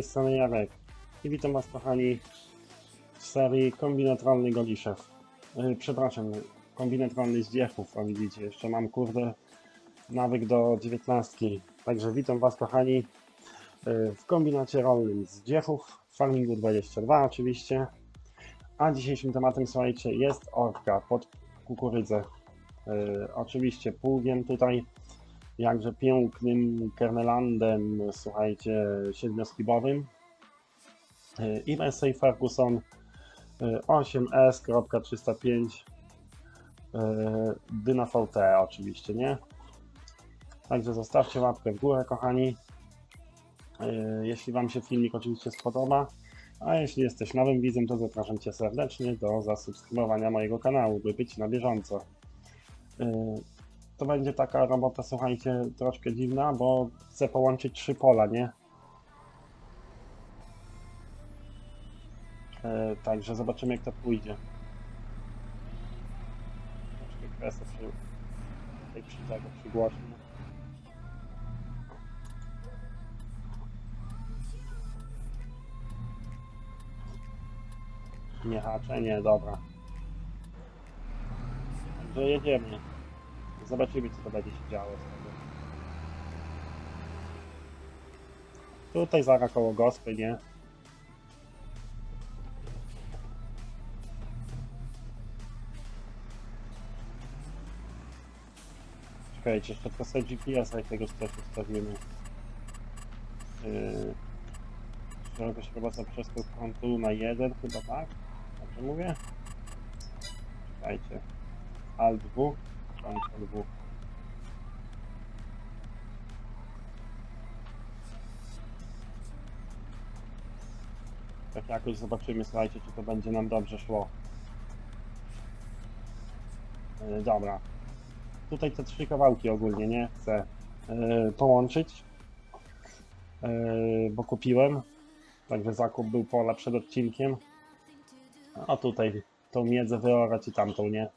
Tej strony Jarek i witam was kochani w serii kombinat rolny Goliszew. Yy, przepraszam, kombinat rolny Zdziechów, a widzicie, jeszcze mam kurde nawyk do dziewiętnastki. Także witam was kochani yy, w kombinacie rolnym Zdziechów, Farmingu 22 oczywiście. A dzisiejszym tematem, słuchajcie, jest orka pod kukurydzę. Yy, oczywiście pługiem tutaj jakże pięknym kernelandem, słuchajcie, siedmioskibowym. Yy, i Massey Ferguson yy, 8S.305 yy, Dyna VT oczywiście, nie? Także zostawcie łapkę w górę, kochani. Yy, Jeśli Wam się filmik oczywiście spodoba, a jeśli jesteś nowym widzem, to zapraszam Cię serdecznie do zasubskrybowania mojego kanału, by być na bieżąco. To będzie taka robota, słuchajcie, troszkę dziwna, bo chcę połączyć trzy pola, nie? E, także zobaczymy jak to pójdzie. Troszkę kresę przy tej przy tego przygłośnię. Nie hacze, nie, dobra. Także jedziemy. Zobaczymy, co to będzie się działo. Tutaj zaraz koło gospy, nie? Czekajcie, jeszcze tylko sobie GPS-a i tego też ustawimy. Yy, szerokość za przeskok frontu na 1, chyba tak? Dobrze mówię? Czekajcie. Alt 2. Alt 2. Tak jakoś zobaczymy, słuchajcie, czy to będzie nam dobrze szło. Yy, dobra. Tutaj te trzy kawałki ogólnie, nie? Chcę yy, połączyć. Yy, bo kupiłem. Także zakup był pola przed odcinkiem. A tutaj tą miedzę wyorać i tamtą, nie?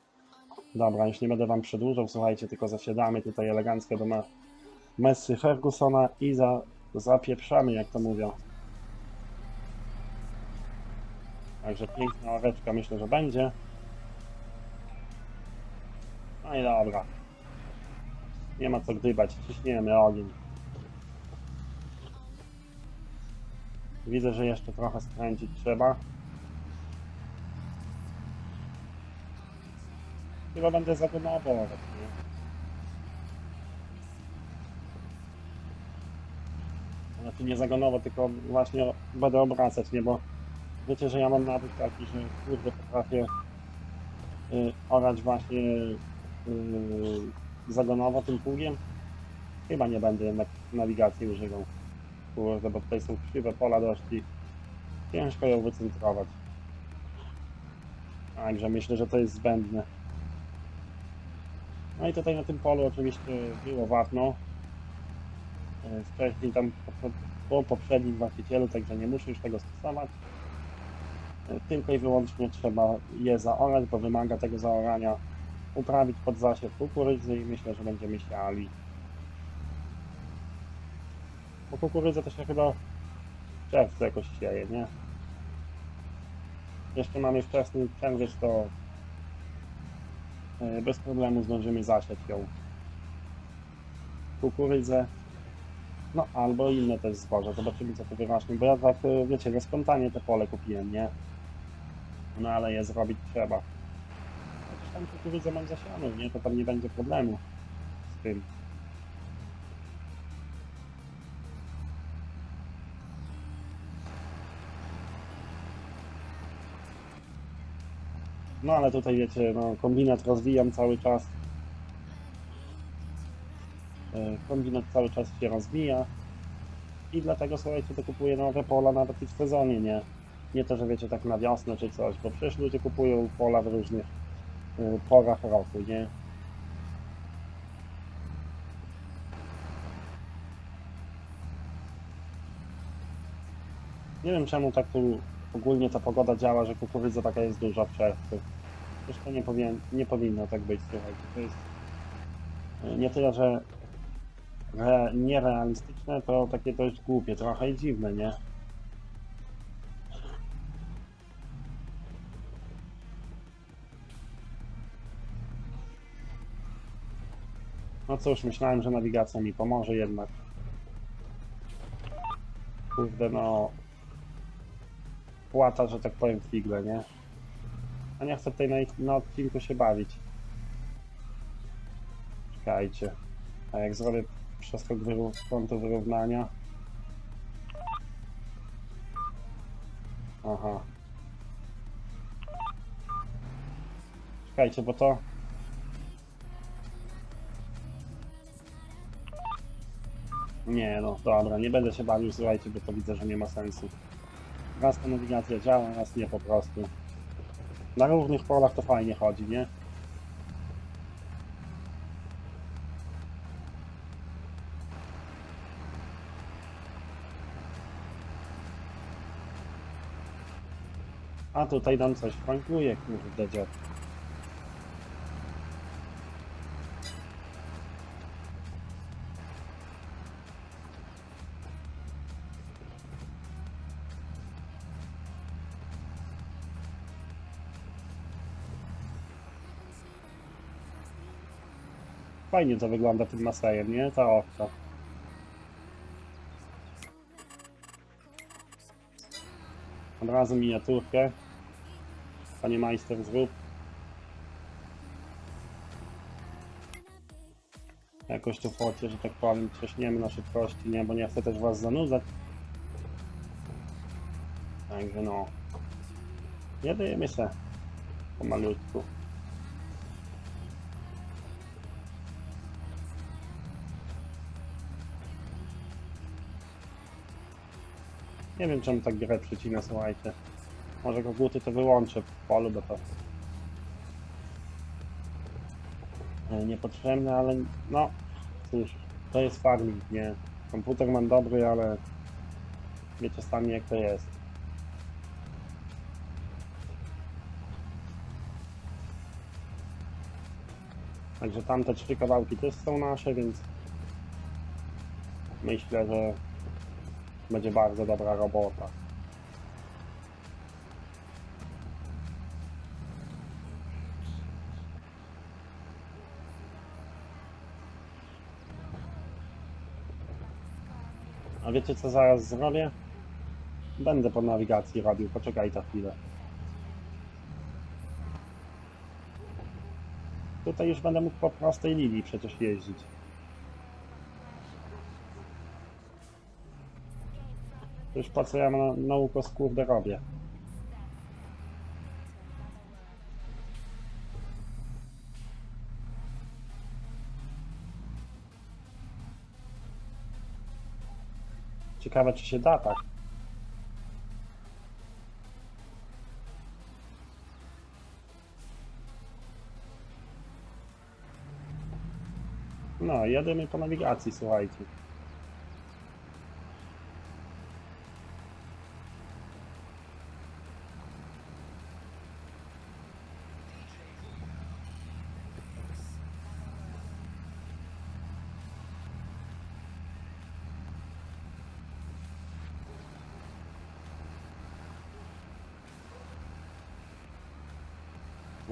Dobra, już nie będę wam przedłużał, słuchajcie, tylko zasiadamy tutaj elegancko do Messy Fergusona i za, zapieprzamy, jak to mówią. Także piękna oreczka myślę, że będzie. No i dobra. Nie ma co gdybać, ciśniemy ogień. Widzę, że jeszcze trochę skręcić trzeba. Chyba będę zagonował nawet, nie? Znaczy nie zagonował, tylko właśnie będę obracać, nie? Bo wiecie, że ja mam nawyk taki, że kurde potrafię y, orać właśnie y, zagonowo tym pługiem. Chyba nie będę nawigacji używał. Kurde, bo tutaj są krzywe pola dość i ciężko ją wycentrować. Także myślę, że to jest zbędne. No i tutaj na tym polu oczywiście było wapno. E, Wcześniej tam po, po poprzednim właścicielu, także nie muszę już tego stosować. E, Tylko i wyłącznie trzeba je zaorać, bo wymaga tego zaorania uprawić pod zasiew kukurydzy i myślę, że będziemy siali. Bo kukurydzę to się chyba w czerwcu jakoś sieje, nie? Jeszcze mamy wczesny czerwiec, to bez problemu zdążymy zasiać ją. Kukurydzę, no albo inne też zboże, zobaczymy co to wyrośnie, bo ja tak, e, wiecie, na spontanie te pole kupiłem, nie? No ale je zrobić trzeba. Chociaż tam kukurydzę mam zasianą, nie? To tam nie będzie problemu z tym. No ale tutaj wiecie, no kombinat rozwijam cały czas. E, Kombinat cały czas się rozwija. I dlatego słuchajcie, to kupuję nowe pola nawet i w sezonie, nie? Nie to, że wiecie, tak na wiosnę czy coś, bo przecież ludzie kupują pola w różnych y, porach roku, nie? Nie wiem czemu tak tu ogólnie ta pogoda działa, że kukurydza taka jest duża w czerwcu. To nie, powinien, nie powinno tak być, słuchajcie. To jest y, nie tyle, że re, nierealistyczne, to takie dość głupie, trochę i dziwne, nie? No cóż, myślałem, że nawigacja mi pomoże jednak. Kurde, no... Płata, że tak powiem, figle, nie? A nie chcę tutaj na, na odcinku się bawić. Czekajcie. A jak zrobię przeskok wyró- z kątu wyrównania... Aha. Czekajcie, bo to... Nie no, dobra, nie będę się bawił, słuchajcie, bo to widzę, że nie ma sensu. Raz ta nawigacja działa, raz nie po prostu. Na równych polach to fajnie chodzi, nie? A tutaj nam coś flankuje, kurde dziad. Fajnie to wygląda tym Masejem, nie? Ta owca. Od razu miniaturkę. Panie majster zrób. Jakoś tu focie, że tak powiem, trzaśniemy na szybkości, nie? Bo nie chcę też was zanudzać. Także no. Jedziemy się pomalutku. Nie wiem czemu tak grę przycina, słuchajcie. Może koguty to wyłączę w polu, bo to e, niepotrzebne, ale no cóż, to jest farming, nie? Komputer mam dobry, ale wiecie sami jak to jest. Także tamte trzy kawałki też są nasze, więc myślę, że będzie bardzo dobra robota. A wiecie co zaraz zrobię? Będę po nawigacji robił, poczekajcie chwilę. Tutaj już będę mógł po prostej linii przecież jeździć. Już po co ja na, na ukos kurde robię. Ciekawe czy się da tak. No, jedziemy po nawigacji, słuchajcie.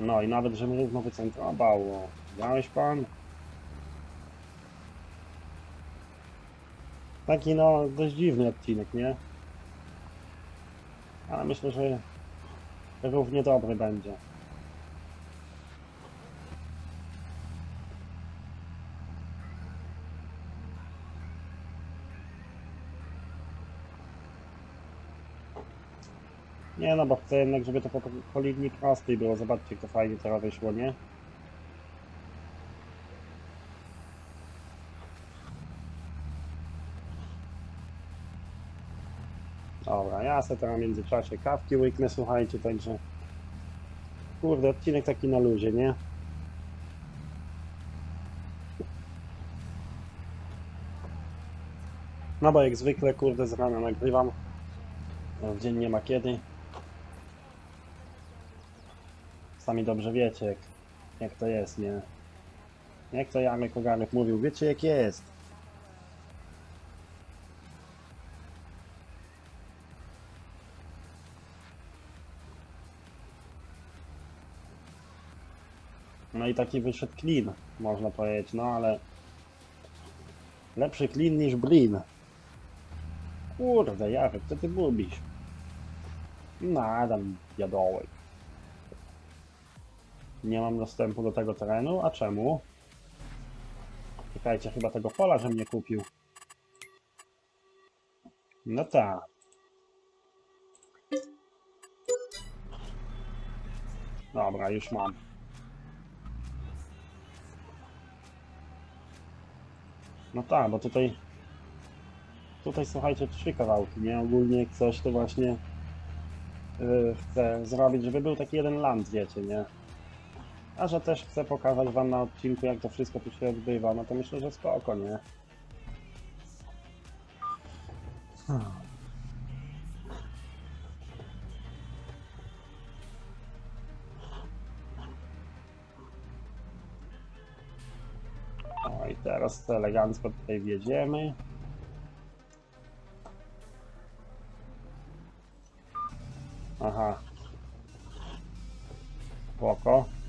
No i nawet, że mnie równo wycentrował. Widziałeś pan? Taki no dość dziwny odcinek, nie? Ale myślę, że równie dobry będzie. Nie no, bo chcę jednak, żeby to po, po linii prostej było. Zobaczcie, jak to fajnie teraz wyszło, nie? Dobra, ja sobie teraz w międzyczasie kawki łyknę, słuchajcie, także... Kurde, odcinek taki na luzie, nie? No bo jak zwykle, kurde, z rana nagrywam. W dzień nie ma kiedy. sami dobrze wiecie, jak, jak to jest, nie? Jak to Janek Ogarek mówił, wiecie jak jest. No i taki wyszedł klin, można powiedzieć, no ale lepszy klin niż blin. Kurde, Jarek, co ty mówisz? No, Adam, jadołek. Nie mam dostępu do tego terenu, a czemu? Czekajcie, chyba tego pola, że mnie kupił. No tak. Dobra, już mam. No tak, bo tutaj... Tutaj słuchajcie, trzy kawałki, nie? Ogólnie coś to właśnie yy, chcę zrobić, żeby był taki jeden land, wiecie, nie? A że też chcę pokazać wam na odcinku, jak to wszystko tu się odbywa, no to myślę, że spoko, nie? O i teraz elegancko tutaj wjedziemy. Aha. Spoko.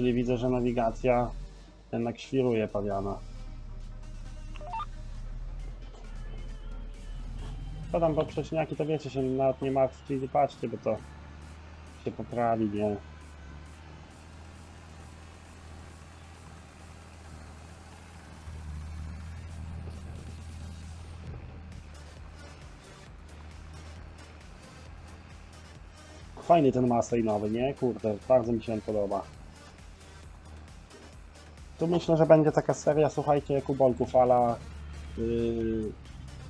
Czyli widzę, że nawigacja jednak świruje pawiana. Co tam poprzeczniaki, to wiecie, się nawet nie martwcie i patrzcie, bo to się poprawi, nie? Fajny ten Mustang nowy, nie? Kurde, bardzo mi się on podoba. Tu myślę, że będzie taka seria, słuchajcie, Bolku Fala yy,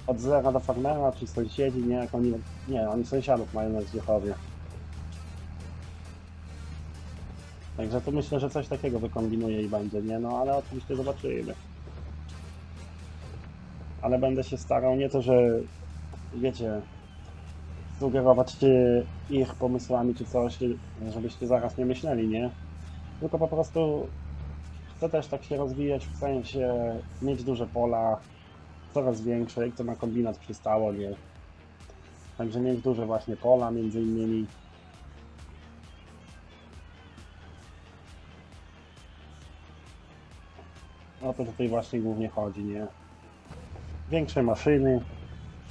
od zera do farmera, czy sąsiedzi, nie? Jak oni, nie, oni sąsiadów mają na Zdziechowie. Także tu myślę, że coś takiego wykombinuje i będzie, nie? No ale oczywiście zobaczymy. Ale będę się starał, nie to, że wiecie, sugerować ich pomysłami czy coś, żebyście zaraz nie myśleli, nie? Tylko po prostu chcę też tak się rozwijać, w sensie mieć duże pola, coraz większe, jak to na kombinat przystało, nie? Także mieć duże właśnie pola między innymi. O to tutaj właśnie głównie chodzi, nie? Większe maszyny,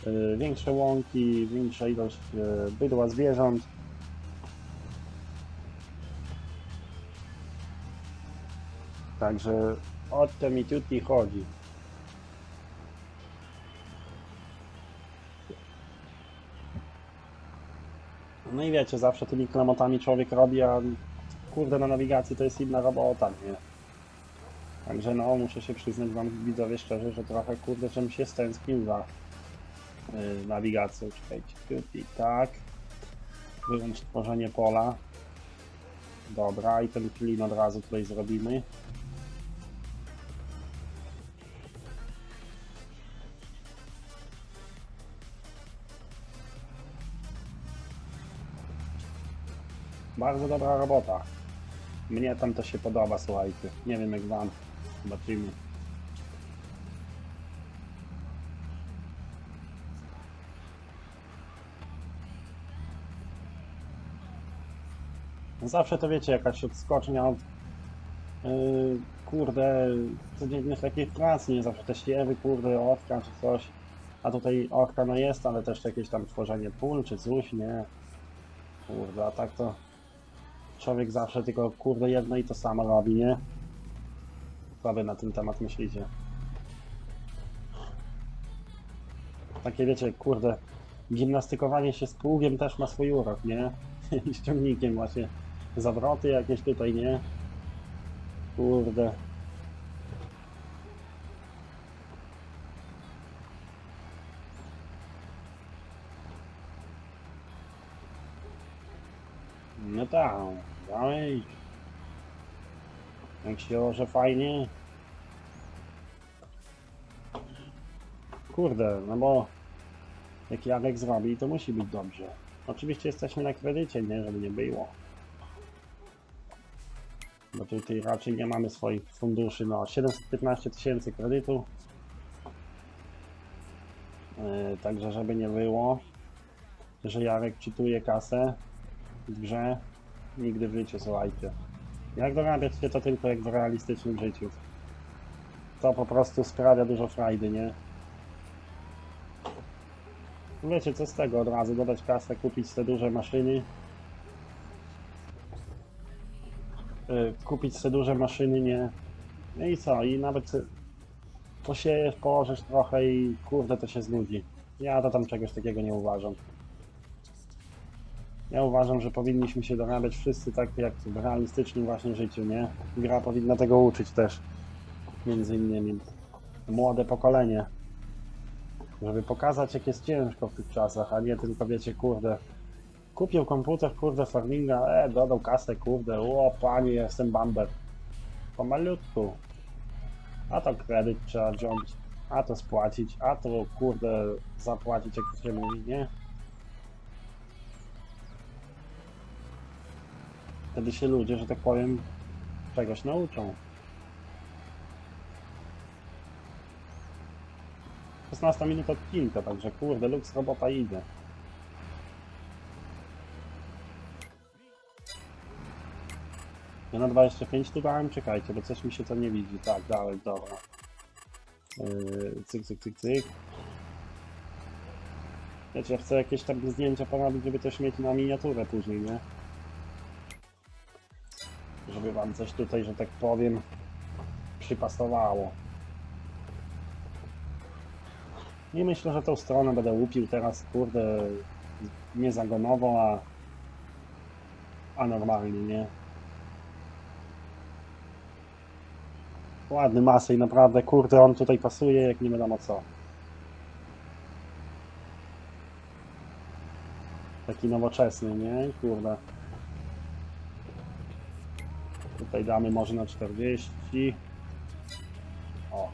y, większe łąki, większa ilość y, bydła zwierząt. Także o to mi tutaj chodzi. No i wiecie, zawsze tymi klamotami człowiek robi, a kurde na nawigacji to jest inna robota, nie? Także no, muszę się przyznać wam widzowie szczerze, że trochę kurde, żebym się stęsknił za yy, nawigacją. Czekajcie, tutaj tak. Wyłącz tworzenie pola. Dobra, i ten clean od razu tutaj zrobimy. Bardzo dobra robota. Mnie tam to się podoba, słuchajcie. Nie wiem jak wam. Zobaczymy. Zawsze to wiecie, jakaś odskocznia od yy, kurde codziennych takich prac, nie zawsze te ściewy, kurde, orka czy coś. A tutaj orka no jest, ale też jakieś tam tworzenie pól czy coś, nie? Kurde, a tak to człowiek zawsze tylko kurde jedno i to samo robi, nie? Co wy na ten temat myślicie? Takie wiecie, kurde, gimnastykowanie się z pługiem też ma swój urok, nie? I z ciągnikiem właśnie. Zawroty jakieś tutaj, nie? Kurde. Tak, dalej. Jak się orze fajnie. Kurde, no bo jak Jarek zrobi, to musi być dobrze. Oczywiście jesteśmy na kredycie, nie, żeby nie było. Bo tutaj raczej nie mamy swoich funduszy, no 715 tysięcy kredytu. Yy, także żeby nie było, że Jarek czytuje kasę w grze, Nigdy w życiu, słuchajcie. Jak dorabiać się to tylko jak w realistycznym życiu. To po prostu sprawia dużo frajdy, nie? Wiecie co z tego od razu, dodać kasę, kupić te duże maszyny. Yy, kupić te duże maszyny, nie? No i co? I nawet posiejesz, położysz trochę i kurde to się znudzi. Ja to tam czegoś takiego nie uważam. Ja uważam, że powinniśmy się dorabiać wszyscy tak jak w realistycznym właśnie życiu, nie? Gra powinna tego uczyć też. Między innymi. Młode pokolenie. Żeby pokazać jak jest ciężko w tych czasach, a nie tylko wiecie, kurde. Kupił komputer, kurde, farminga, e, dodał kasę, kurde, o panie, jestem bamber. Pomalutku. A to kredyt trzeba wziąć, a to spłacić, a to kurde zapłacić jak to się mówi, nie? Wtedy się ludzie, że tak powiem, czegoś nauczą. 16 minut odcinka, także kurde, luks robota idzie. Ja na 25 tu dałem, czekajcie, bo coś mi się to nie widzi. Tak, dałem, dobra. Yy, cyk, cyk, cyk, cyk. Wiecie, ja chcę jakieś tam zdjęcia porobić, żeby też mieć na miniaturę później, nie? Żeby wam coś tutaj, że tak powiem, przypasowało. I myślę, że tą stronę będę łupił teraz, kurde, nie zagonowo, a, a normalnie, nie? Ładny masy i naprawdę, kurde, on tutaj pasuje jak nie wiadomo co. Taki nowoczesny, nie? Kurde. Tutaj damy może na 40. O.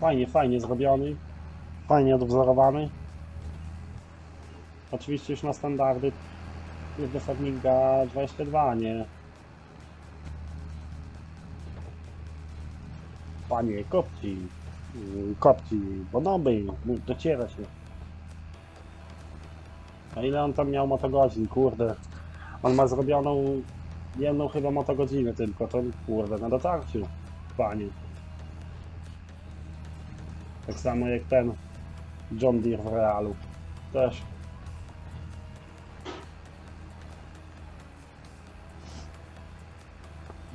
Fajnie, fajnie zrobiony. Fajnie odwzorowany. Oczywiście już na standardy do Farminga 22, nie? Panie, kopci. Yy, Kopci, bonoby, mów, dociera się. A ile on tam miał motogodzin, kurde. On ma zrobioną jedną chyba motogodzinę tylko, to kurde, na dotarciu. Panie. Tak samo jak ten John Deere w realu. Też.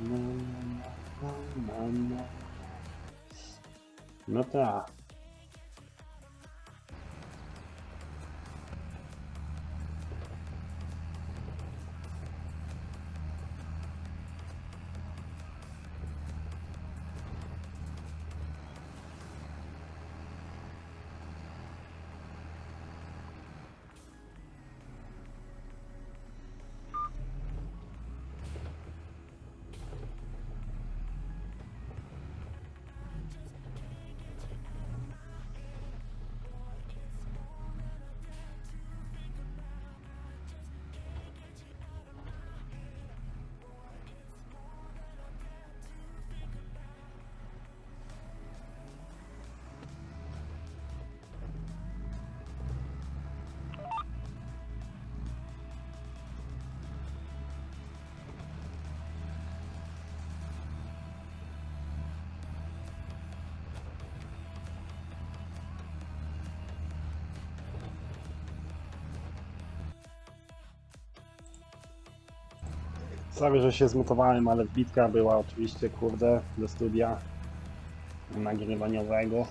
No, no, no, no. No tak. Sorry, że się zmutowałem, ale wbitka była oczywiście, kurde, do studia nagrywaniowego.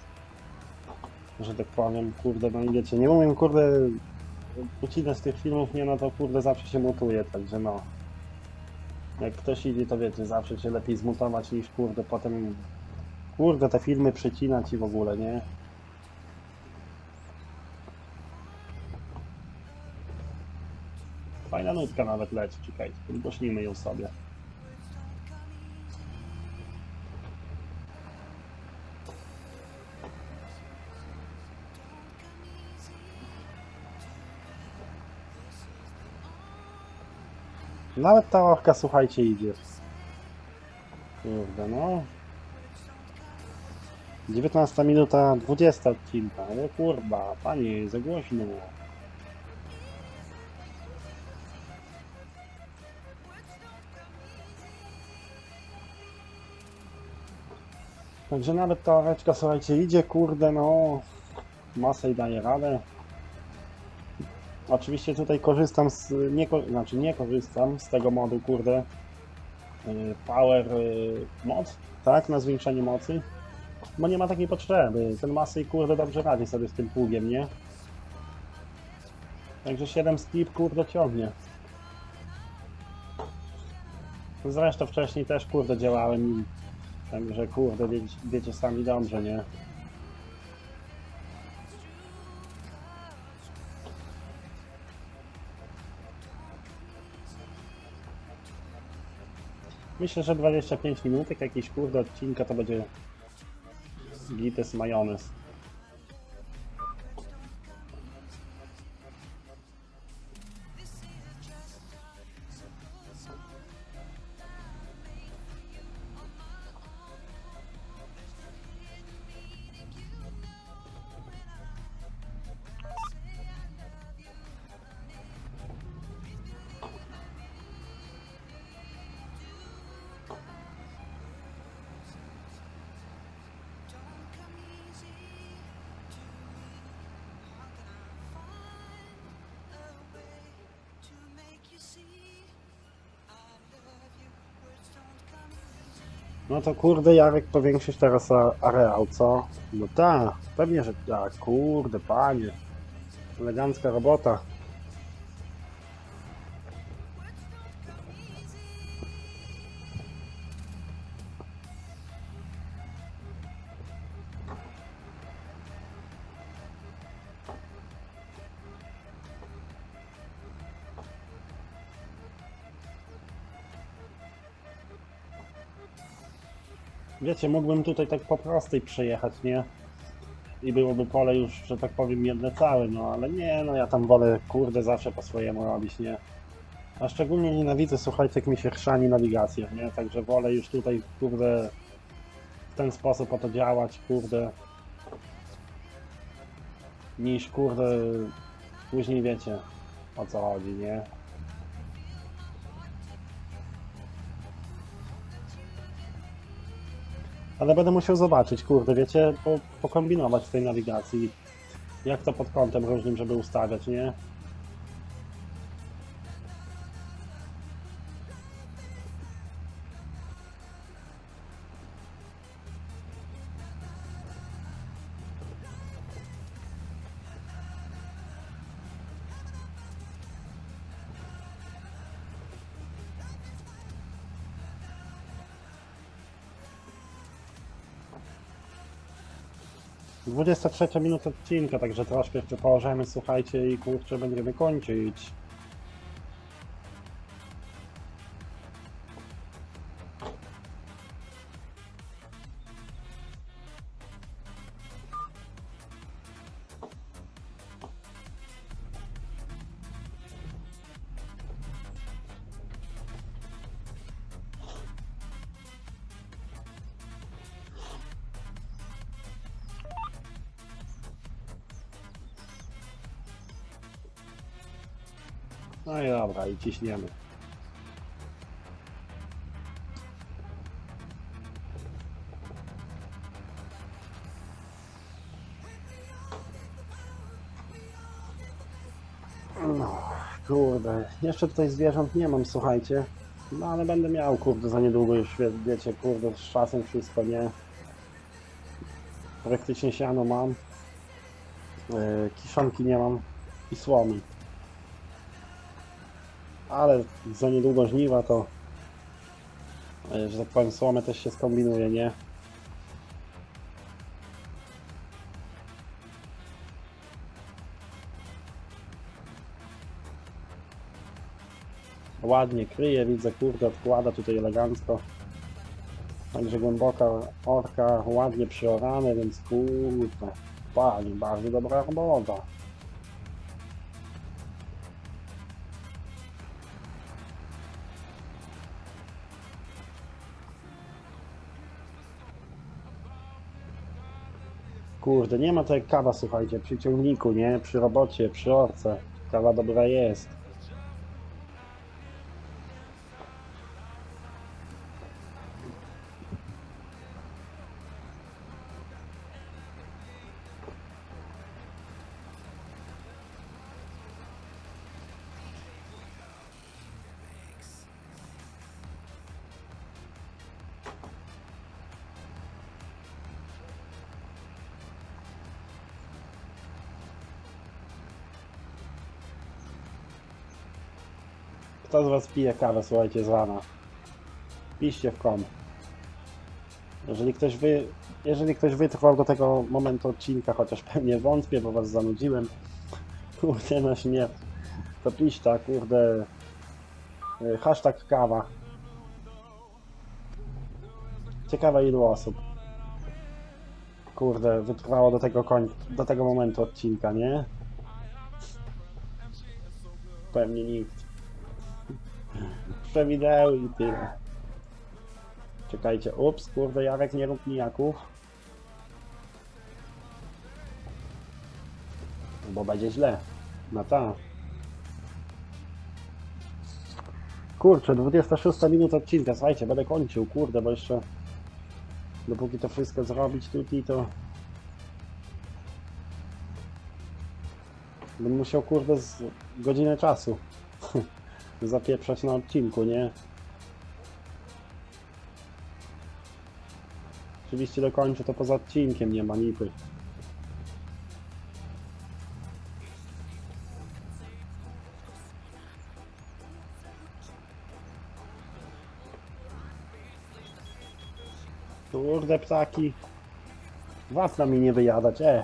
Że tak powiem, kurde, no i wiecie, nie umiem, kurde, ucinać tych filmów, nie no to kurde zawsze się mutuje, także no. Jak ktoś idzie, to wiecie, zawsze się lepiej zmutować niż kurde potem, kurde, te filmy przecinać i w ogóle, nie? Fajna nutka nawet leci, czekajcie, podgłośnimy ją sobie. Nawet ta ławka, słuchajcie, idzie. Kurde, no. 19 minuta, 20 odcinka. O kurwa, panie, za głośno. Także nawet ta reczka, słuchajcie, idzie, kurde, no, masę i daje radę. Oczywiście tutaj korzystam z, nie, znaczy nie korzystam z tego modu, kurde, y, power y, moc, tak, na zwiększenie mocy, bo nie ma takiej potrzeby. Ten masy, kurde, dobrze radzi sobie z tym pługiem, nie? Także 7 skip, kurde, ciągnie. Zresztą wcześniej też, kurde, działałem Także kurde, wiecie, wiecie sami dobrze, nie? Myślę, że 25 minutek jakiś kurde odcinka to będzie gites majonez. No to kurde, Jarek, powiększysz teraz areał, co? No tak, pewnie, że tak, kurde, panie. Elegancka robota. Wiecie, mógłbym tutaj tak po prostej przejechać, nie? I byłoby pole już, że tak powiem, jedne całe, no ale nie, no ja tam wolę, kurde, zawsze po swojemu robić, nie? A szczególnie nienawidzę, słuchajcie, jak mi się chrzani nawigacja, nie? Także wolę już tutaj, kurde, w ten sposób o to działać, kurde, niż, kurde, później wiecie, o co chodzi, nie? Ale będę musiał zobaczyć, kurde, wiecie, po, pokombinować w tej nawigacji. Jak to pod kątem różnym, żeby ustawiać, nie? Dwudziesta trzecia minuta odcinka, także troszkę jeszcze położymy, słuchajcie, i kurczę, będziemy kończyć. No i dobra, i ciśniemy. No, kurde, jeszcze tutaj zwierząt nie mam, słuchajcie. No ale będę miał, kurde, za niedługo już, wie- wiecie, kurde, z czasem wszystko, nie? Praktycznie siano mam. Yy, kiszonki nie mam i słomi. Ale za niedługo żniwa to, e, że tak powiem, słomę też się skombinuje, nie? Ładnie kryje, widzę, kurde, odkłada tutaj elegancko. Także głęboka orka, ładnie przyorane, więc kurde, panie, bardzo dobra robota. Kurde, nie ma to jak kawa, słuchajcie, przy ciągniku, nie? Przy robocie, przy orce. Kawa dobra jest. Kto z was pije kawę, słuchajcie, z rana? Piszcie w kom. Jeżeli ktoś wy... Jeżeli ktoś wytrwał do tego momentu odcinka, chociaż pewnie wątpię, bo was zanudziłem, kurde na śmierć, to pisz tak, kurde, y, hashtag kawa. Ciekawe ilu osób, kurde, wytrwało do tego koń... do tego momentu odcinka, nie? Pewnie nikt. Przewideły i tyle. Czekajcie, ups, kurde, Jarek nie rób mijaków. Bo będzie źle. No tak. Kurczę, 26 minuta odcinka, słuchajcie, będę kończył, kurde, bo jeszcze dopóki to wszystko zrobić tutaj, to bym musiał, kurde, z godzinę czasu zapieprzać na odcinku, nie? Oczywiście dokończę to poza odcinkiem, nie ma lipy. Kurde ptaki. Wafla mi nie wyjadać, e.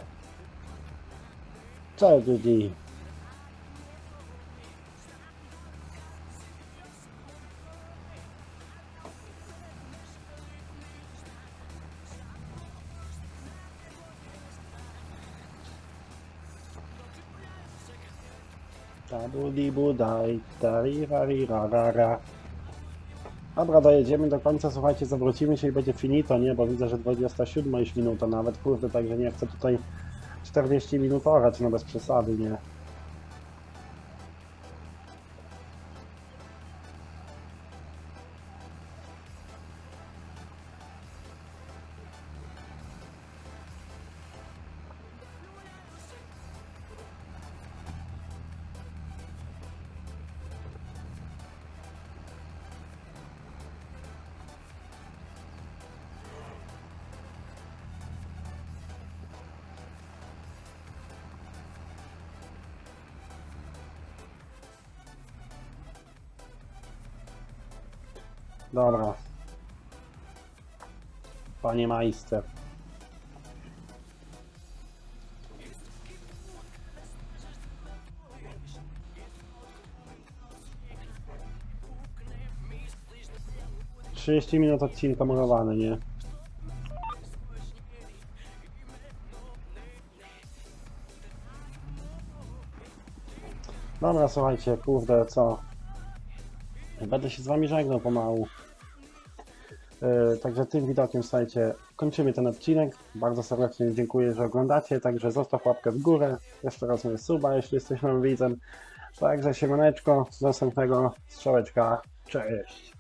Cześć ludzi. Tabudi budaj, tarirarira. Dobra, dojedziemy do końca, słuchajcie, zawrócimy się i będzie finito, nie? Bo widzę, że 27 już minuta nawet, kurde, także nie chcę tutaj 40 minut orać, no bez przesady, nie? Dobra. Panie majster. Trzydzieści minut odcinka murowany, nie? Dobra, słuchajcie, kurde, co? Będę się z wami żegnał pomału. Yy, także tym widokiem, słuchajcie, kończymy ten odcinek. Bardzo serdecznie dziękuję, że oglądacie. Także zostaw łapkę w górę. Jeszcze raz mówię suba, jeśli jesteś nowym widzem. Także siemaneczko, do następnego strzałeczka. Cześć!